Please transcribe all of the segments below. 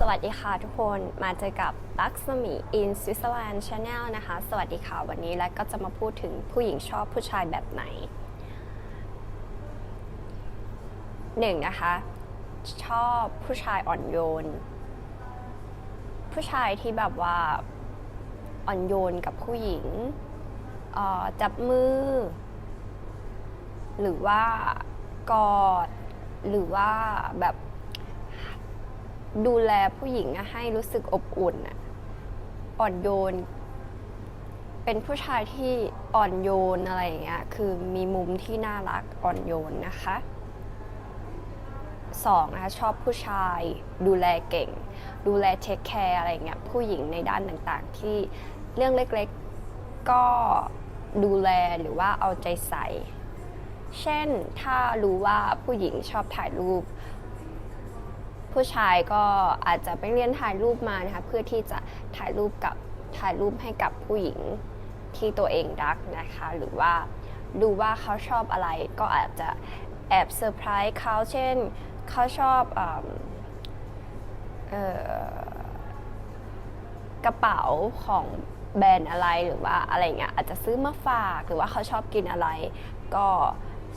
สวัสดีค่ะทุกคนมาเจอกับลักษมี in Switzerland Channel นะคะ สวัสดีค่ะวันนี้และก็จะมาพูดถึงผู้หญิงชอบผู้ชายแบบไหนหนึ่งนะคะ ชอบผู้ชายอ่อนโยน ผู้ชายที่แบบว่าอ่อนโยนกับผู้หญิงจับมือ หรือว่ากอดหรือว่าแบบ ดูแลผู้หญิงให้รู้สึกอบอุ่นอ่อนโยน เป็นผู้ชายที่อ่อนโยนอะไรอย่างเงี้ยคือมีมุมที่น่ารักอ่อนโยนนะคะสองนะคะชอบผู้ชายดูแลเก่ง ดูแลเทคแคร์อะไรอย่างเงี้ยผู้หญิงในด้านต่างๆ ที่เรื่องเล็กๆก็ดูแลหรือว่าเอาใจใส่ เช่นถ้ารู้ว่าผู้หญิงชอบถ่ายรูป ผู้ชายก็อาจจะไปเรียนถ่ายรูปมานะคะเพื่อที่จะถ่ายรูปกับถ่ายรูปให้กับผู้หญิงที่ตัวเองรักนะคะ หรือว่าดูว่าเขาชอบอะไรก็อาจจะแอบเซอร์ไพรส์เขาเช่นเขาชอบออกระเป๋าของแบรนด์อะไรหรือว่าอะไรเงี้ยอาจจะซื้อมาฝากหรือว่าเขาชอบกินอะไร ก็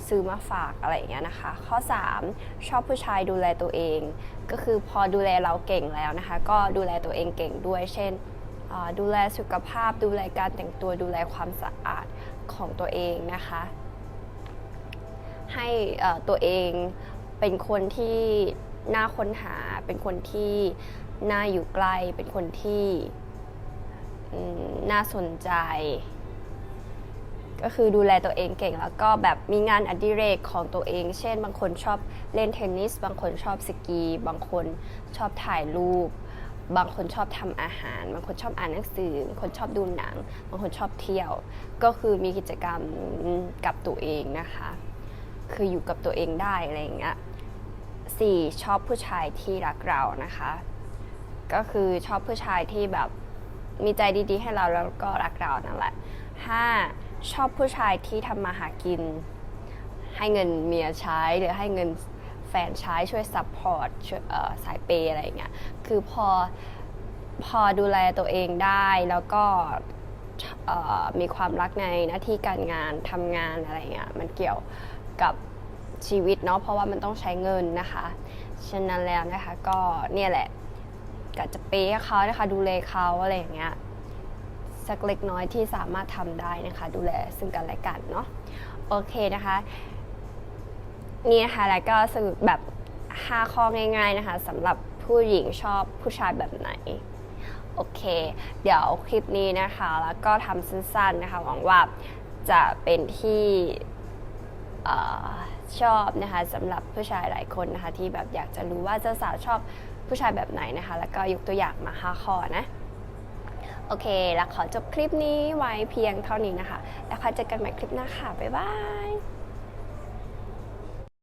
ซื้อมาฝากอะไรอย่างเงี้ยนะคะ ข้อ 3 ชอบผู้ชายดูแลตัวเอง ก็คือพอดูแลเราเก่งแล้วนะคะ ก็ดูแลตัวเองเก่งด้วย เช่นดูแลสุขภาพ ดูแลการแต่งตัวดูแลความสะอาดของตัวเองนะคะ ให้ตัวเองเป็นคนที่น่าค้นหา เป็นคนที่น่าอยู่ใกล้ เป็นคนที่น่าสนใจ ก็คือดูแลตัวเองเก่ง แล้วก็แบบมีงานอดิเรกของตัวเอง เช่น บางคนชอบเล่นเทนนิส บางคนชอบสกี บางคนชอบถ่ายรูป บางคนชอบทำอาหาร บางคนชอบอ่านหนังสือบางคนชอบดูหนัง บางคนชอบเที่ยว ก็คือมีกิจกรรมกับตัวเองนะคะ คืออยู่กับตัวเองได้อะไรอย่างเงี้ยสี่ชอบผู้ชายที่รักเรานะคะ ก็คือชอบผู้ชายที่แบบมีใจดีๆ ให้เราแล้วก็รักเรานั่นแหละห้า ชอบผู้ชายที่ทำมาหากิน ให้เงินเมียใช้หรือให้เงินแฟนใช้ช่วยซัพพอร์ตสายเปย์อะไรเงี้ยคือพอพอดูแลตัวเองได้แล้วก็มีความรักในหน้าที่การงานทำงานอะไรเงี้ยมันเกี่ยวกับชีวิตเนาะเพราะว่ามันต้องใช้เงินนะคะ ฉะนั้นแล้วนะคะก็เนี่ยแหละก็จะเปย์เขานะคะดูแลเขาอะไรอย่างเงี้ย สักเล็กน้อยที่สามารถทำได้นะคะ ดูแลซึ่งกันและกันเนาะโอเคนะคะ นี่นะคะแล้วก็สรุปแบบ 5 ข้อง่าย ๆนะคะสำหรับผู้หญิงชอบผู้ชายแบบไหนโอเค เดี๋ยวคลิปนี้นะคะ แล้วก็ทำสั้นๆนะคะหวังว่าจะเป็นที่อชอบนะคะสำหรับผู้ชายหลายคนนะคะ ที่แบบอยากจะรู้ว่าเจ้าสาวชอบผู้ชายแบบไหนนะคะ แล้วก็ยกตัวอย่างมา 5 ข้อนะ โอเค แล้วขอจบคลิปนี้ไว้เพียงเท่านี้นะคะ แล้วค่อยเจอกันใหม่คลิปหน้าค่ะ บ๊ายบาย